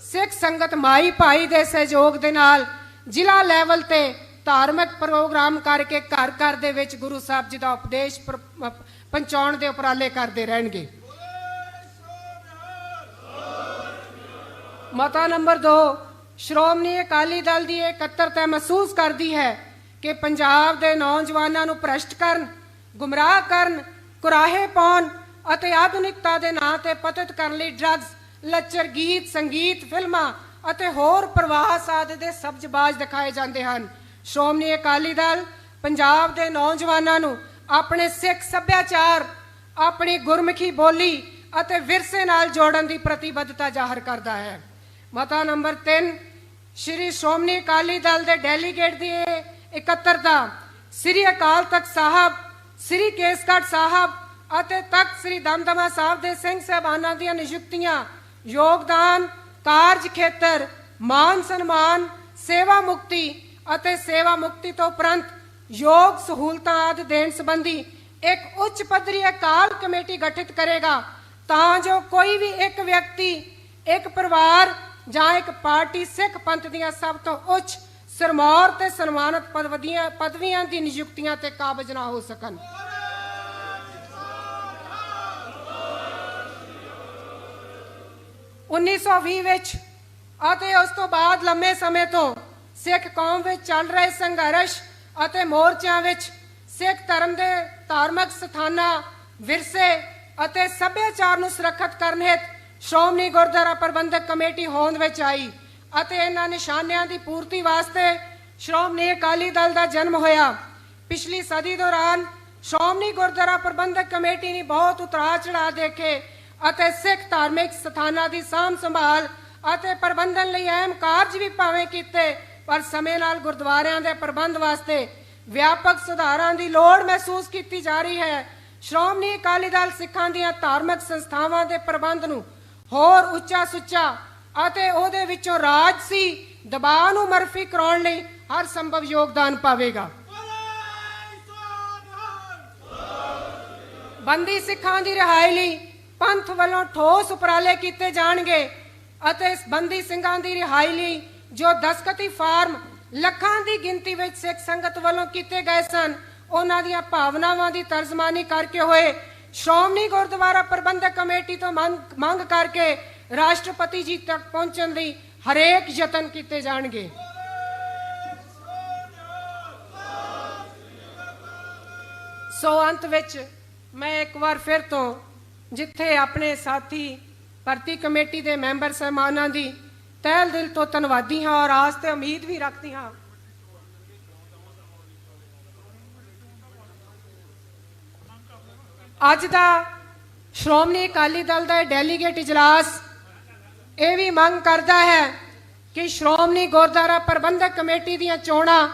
ਸਿੱਖ ਸੰਗਤ ਮਾਈ ਭਾਈ ਦੇ ਸਹਿਯੋਗ ਦੇ ਨਾਲ ਜ਼ਿਲ੍ਹਾ ਲੈਵਲ ਤੇ ਧਾਰਮਿਕ ਪ੍ਰੋਗਰਾਮ ਕਰਕੇ ਘਰ ਘਰ ਦੇ ਵਿੱਚ ਗੁਰੂ ਸਾਹਿਬ ਜੀ ਦਾ ਉਪਦੇਸ਼ ਪ੍ਰ- ਪਹੁੰਚਾਉਣ ਦੇ ਉਪਰਾਲੇ ਕਰਦੇ ਰਹਿਣਗੇ। ਮਤਾ ਨੰਬਰ 2 ਸ਼੍ਰੋਮਣੀ ਅਕਾਲੀ ਦਲ ਦੀ ਇਹ ਇਕੱਤਰਤਾ ਮਹਿਸੂਸ ਕਰਦੀ ਹੈ ਕਿ ਪੰਜਾਬ ਦੇ ਨੌਜਵਾਨਾਂ ਨੂੰ ਭ੍ਰਸ਼ਟ ਕਰਨ, ਗੁੰਮਰਾਹ ਕਰਨ, ਕੁਰਾਹੇ ਪਾਉਣ ਅਤੇ ਆਧੁਨਿਕਤਾ ਦੇ ਨਾਂ ਤੇ ਪਤਿਤ ਕਰਨ ਲਈ ਡਰੱਗਸ ਲੱਚਰ, ਗੀਤ, ਸੰਗੀਤ, ਫਿਲਮਾਂ ਅਤੇ ਹੋਰ ਪ੍ਰਵਾਹ ਆਦਿ ਦੇ ਸਬਜ਼ਬਾਜ਼ ਦਿਖਾਏ ਜਾਂਦੇ ਹਨ। ਸ਼੍ਰੋਮਣੀ ਅਕਾਲੀ ਦਲ ਪੰਜਾਬ ਦੇ ਨੌਜਵਾਨਾਂ ਨੂੰ ਆਪਣੇ ਸਿੱਖ ਸੱਭਿਆਚਾਰ, ਆਪਣੀ ਗੁਰਮੁਖੀ ਬੋਲੀ ਅਤੇ ਵਿਰਸੇ ਨਾਲ ਜੋੜਨ ਦੀ ਪ੍ਰਤੀਬੱਧਤਾ ਜ਼ਾਹਰ ਕਰਦਾ ਹੈ। ਮਤਾ ਨੰਬਰ 3 ਸ਼੍ਰੀ ਸ਼੍ਰੋਮਣੀ ਅਕਾਲੀ ਦਲ ਦੇ ਡੈਲੀਗੇਟ ਦੀ ਇਹ ਇਕੱਤਰਤਾ, ਸ੍ਰੀ ਅਕਾਲ ਤਖਤ ਸਾਹਿਬ, ਸ੍ਰੀ ਕੇਸਗੜ੍ਹ ਸਾਹਿਬ ਅਤੇ ਤਖਤ ਸ੍ਰੀ ਦਮਦਮਾ ਸਾਹਿਬ ਦੇ ਸਿੰਘ ਸਾਹਿਬਾਨਾਂ ਦੀਆਂ ਨਿਯੁਕਤੀਆਂ, ਯੋਗਦਾਨ, ਕਾਰਜ ਖੇਤਰ, ਮਾਨ ਸਨਮਾਨ, ਸੇਵਾ ਮੁਕਤੀ ਅਤੇ ਸੇਵਾ ਮੁਕਤੀ ਤੋਂ ਉਪਰੰਤ ਯੋਗ ਸਹੂਲਤਾਂ ਆਦਿ ਦੇਣ ਸੰਬੰਧੀ ਇੱਕ ਉੱਚ ਪੱਧਰੀ ਅਕਾਲ ਕਮੇਟੀ ਗਠਿਤ ਕਰੇਗਾ। ਤਾਂ ਜੋ ਕੋਈ ਵੀ ਇੱਕ ਵਿਅਕਤੀ, ਇੱਕ ਪਰਿਵਾਰ ਜਾਂ ਇੱਕ ਪਾਰਟੀ ਸਿੱਖ ਪੰਥ ਦੀਆਂ ਸਭ ਤੋਂ ਉੱਚ ਸਰਮੌਰ ਤੇ ਸਨਮਾਨਿਤ ਪਦਵੀਆਂ ਪਦਵੀਆਂ ਦੀ ਨਿਯੁਕਤੀਆਂ ਤੇ ਕਾਬਜ ਨਾ ਹੋ ਸਕਣ। ਉੱਨੀ ਸੌ ਵੀਹ ਵਿੱਚ ਅਤੇ ਉਸ ਤੋਂ ਬਾਅਦ ਲੰਮੇ ਸਮੇਂ ਤੋਂ ਸਿੱਖ ਕੌਮ ਵਿੱਚ ਚੱਲ ਰਹੇ ਸੰਘਰਸ਼ ਅਤੇ ਮੋਰਚਿਆਂ ਵਿੱਚ ਸਿੱਖ ਧਰਮ ਦੇ ਧਾਰਮਿਕ ਸਥਾਨਾਂ ਵਿਰਸੇ ਅਤੇ ਸੱਭਿਆਚਾਰ ਨੂੰ ਸੁਰੱਖਿਅਤ ਕਰਨ ਹਿੱਤ ਸ਼੍ਰੋਮਣੀ ਗੁਰਦੁਆਰਾ ਪ੍ਰਬੰਧਕ ਕਮੇਟੀ ਹੋਂਦ ਵਿੱਚ ਆਈ ਅਤੇ ਇਹਨਾਂ ਨਿਸ਼ਾਨਿਆਂ ਦੀ ਪੂਰਤੀ ਵਾਸਤੇ ਸ਼੍ਰੋਮਣੀ ਅਕਾਲੀ ਦਲ ਦਾ ਜਨਮ ਹੋਇਆ। ਪਿਛਲੀ ਸਦੀ ਦੌਰਾਨ ਸ਼੍ਰੋਮਣੀ ਗੁਰਦੁਆਰਾ ਪ੍ਰਬੰਧਕ ਕਮੇਟੀ ਨੇ ਬਹੁਤ ਉਤਰਾਅ ਚੜਾਅ ਦੇਖੇ ਅਤੇ ਸਿੱਖ ਧਾਰਮਿਕ ਸਥਾਨਾਂ ਦੀ ਸਾਂਭ ਸੰਭਾਲ ਅਤੇ ਪ੍ਰਬੰਧਨ ਲਈ ਅਹਿਮ ਕਾਰਜ ਵੀ ਭਾਵੇਂ ਕੀਤੇ, ਪਰ ਸਮੇਂ ਨਾਲ ਗੁਰਦੁਆਰਿਆਂ ਦੇ ਪ੍ਰਬੰਧ ਵਾਸਤੇ ਵਿਆਪਕ ਸੁਧਾਰਾਂ ਦੀ ਲੋੜ ਮਹਿਸੂਸ ਕੀਤੀ ਜਾ ਰਹੀ ਹੈ। ਸ਼੍ਰੋਮਣੀ ਅਕਾਲੀ ਦਲ ਸਿੱਖਾਂ ਦੀਆਂ ਧਾਰਮਿਕ ਸੰਸਥਾਵਾਂ ਦੇ ਪ੍ਰਬੰਧ ਨੂੰ ਹੋਰ ਉੱਚਾ ਸੁੱਚਾ ਅਤੇ ਉਹਦੇ ਵਿੱਚੋਂ ਰਾਜਸੀ ਦਬਾਅ ਨੂੰ ਮਰਫੀ ਕਰਾਉਣ ਲਈ ਹਰ ਸੰਭਵ ਯੋਗਦਾਨ ਪਾਵੇਗਾ। ਬੰਦੀ ਸਿੱਖਾਂ ਦੀ ਰਿਹਾਈ ਲਈ ਪੰਥ ਵੱਲੋਂ ਠੋਸ ਉਪਰਾਲੇ ਕੀਤੇ ਜਾਣਗੇ ਅਤੇ ਬੰਦੀ ਸਿੰਘਾਂ ਦੀ ਰਿਹਾਈ ਲਈ ਜੋ ਦਸਕਤੀ ਫਾਰਮ ਲੱਖਾਂ ਦੀ ਗਿਣਤੀ ਵਿੱਚ ਸਿੱਖ ਸੰਗਤ ਵੱਲੋਂ ਕੀਤੇ ਗਏ ਸਨ, ਉਹਨਾਂ ਦੀਆਂ ਭਾਵਨਾਵਾਂ ਦੀ ਤਰਜਮਾਨੀ ਕਰਕੇ ਹੋਏ ਸ਼੍ਰੋਮਣੀ ਗੁਰਦੁਆਰਾ ਪ੍ਰਬੰਧਕ ਕਮੇਟੀ ਤੋਂ ਮੰਗ ਮੰਗ ਕਰਕੇ ਰਾਸ਼ਟਰਪਤੀ ਜੀ ਤੱਕ ਪਹੁੰਚਣ ਲਈ ਹਰੇਕ ਯਤਨ ਕੀਤੇ ਜਾਣਗੇ। ਸੋ ਅੰਤ ਵਿੱਚ ਮੈਂ ਇੱਕ ਵਾਰ ਫਿਰ ਤੋਂ ਜਿੱਥੇ ਆਪਣੇ ਸਾਥੀ ਭਰਤੀ ਕਮੇਟੀ ਦੇ ਮੈਂਬਰ ਸਹਿਮਾਨਾਂ ਦੀ ਤਹਿ ਦਿਲ ਤੋਂ ਧੰਨਵਾਦੀ ਹਾਂ ਔਰ ਆਸ ਤੇ ਉਮੀਦ ਵੀ ਰੱਖਦੀ ਹਾਂ ਅੱਜ ਦਾ ਸ਼੍ਰੋਮਣੀ ਅਕਾਲੀ ਦਲ ਦਾ ਇਹ ਡੈਲੀਗੇਟ ਇਜਲਾਸ ਇਹ ਵੀ ਮੰਗ ਕਰਦਾ ਹੈ ਕਿ ਸ਼੍ਰੋਮਣੀ ਗੁਰਦੁਆਰਾ ਪ੍ਰਬੰਧਕ ਕਮੇਟੀ ਦੀਆਂ ਚੋਣਾਂ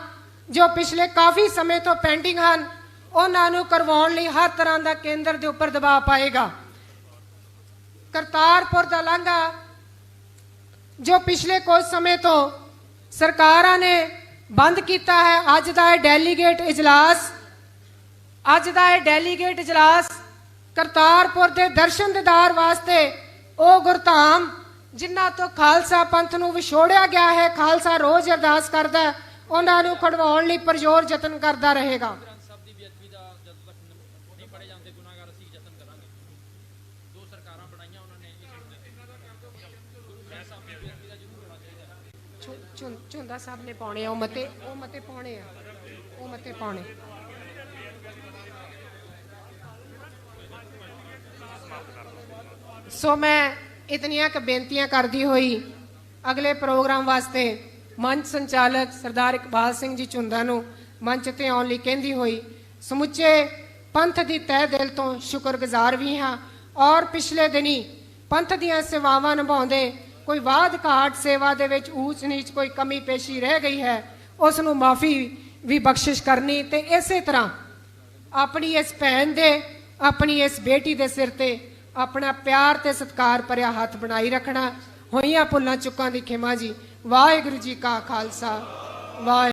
ਜੋ ਪਿਛਲੇ ਕਾਫੀ ਸਮੇਂ ਤੋਂ ਪੈਂਡਿੰਗ ਹਨ, ਉਹਨਾਂ ਨੂੰ ਕਰਵਾਉਣ ਲਈ ਹਰ ਤਰ੍ਹਾਂ ਦਾ ਕੇਂਦਰ ਦੇ ਉੱਪਰ ਦਬਾਅ ਪਾਏਗਾ। ਕਰਤਾਰਪੁਰ ਦਾ ਲਾਂਘਾ ਜੋ ਪਿਛਲੇ ਕੁਝ ਸਮੇਂ ਤੋਂ ਸਰਕਾਰਾਂ ਨੇ ਬੰਦ ਕੀਤਾ ਹੈ, ਅੱਜ ਦਾ ਇਹ ਡੈਲੀਗੇਟ ਇਜਲਾਸ, ਅੱਜ ਦਾ ਇਹ ਡੈਲੀਗੇਟ ਇਜਲਾਸ ਕਰਤਾਰਪੁਰ ਦੇ ਦਰਸ਼ਨ ਦੀਦਾਰ ਵਾਸਤੇ ਉਹ ਗੁਰਧਾਮ, ਜਿਨ੍ਹਾਂ ਤੋਂ ਖਾਲਸਾ ਪੰਥ ਨੂੰ ਵਿਛੋੜਿਆ ਗਿਆ ਹੈ, ਖਾਲਸਾ ਰੋਜ਼ ਅਰਦਾਸ ਕਰਦਾ ਉਹਨਾਂ ਨੂੰ ਖੜਵਾਉਣ ਲਈ ਪਰਜੋਰ ਯਤਨ ਕਰਦਾ ਰਹੇਗਾ। ਗ੍ਰੰਥ ਝੁੰਦਾ ਸਾਹਿਬ ਨੇ ਪਾਉਣੇ ਆ, ਉਹ ਮਤੇ ਉਹ ਮਤੇ ਪਾਉਣੇ ਆ, ਉਹ ਮਤੇ ਪਾਉਣੇ। ਸੋ ਮੈਂ ਇਤਨੀਆਂ ਕੁ ਬੇਨਤੀਆਂ ਕਰਦੀ ਹੋਈ ਅਗਲੇ ਪ੍ਰੋਗਰਾਮ ਵਾਸਤੇ ਮੰਚ ਸੰਚਾਲਕ ਸਰਦਾਰ ਇਕਬਾਲ ਸਿੰਘ ਜੀ ਝੁੰਦਾ ਨੂੰ ਮੰਚ ਤੇ ਆਉਣ ਲਈ ਕਹਿੰਦੀ ਹੋਈ, ਸਮੁੱਚੇ ਪੰਥ ਦੀ ਤਹਿ ਦਿਲ ਤੋਂ ਸ਼ੁਕਰਗੁਜ਼ਾਰ ਵੀ ਹਾਂ ਔਰ ਪਿਛਲੇ ਦਿਨੀ ਪੰਥ ਦੀਆਂ ਸੇਵਾਵਾਂ ਨਿਭਾਉਂਦੇ ਕੋਈ ਬਾਦ ਘਾਟ ਸੇਵਾ ਦੇ ਵਿੱਚ ਊਚ ਨੀਚ ਕੋਈ ਕਮੀ ਪੇਸ਼ੀ ਰਹਿ ਗਈ ਹੈ, ਉਸ ਨੂੰ ਮਾਫੀ ਵੀ ਬਖਸ਼ਿਸ਼ ਕਰਨੀ ਤੇ ਇਸੇ ਤਰ੍ਹਾਂ ਆਪਣੀ ਇਸ ਭੈਣ ਦੇ, ਆਪਣੀ ਇਸ ਬੇਟੀ ਦੇ ਸਿਰ ਤੇ ਆਪਣਾ ਪਿਆਰ ਤੇ ਸਤਿਕਾਰ ਭਰਿਆ ਹੱਥ ਬਣਾਈ ਰੱਖਣਾ। ਹੋਈਆਂ ਭੁੱਲਾਂ ਚੁੱਕਾਂ ਦੀ ਖਿਮਾ ਜੀ। ਵਾਹਿਗੁਰੂ ਜੀ ਕਾ ਖਾਲਸਾ। ਵਾਹਿ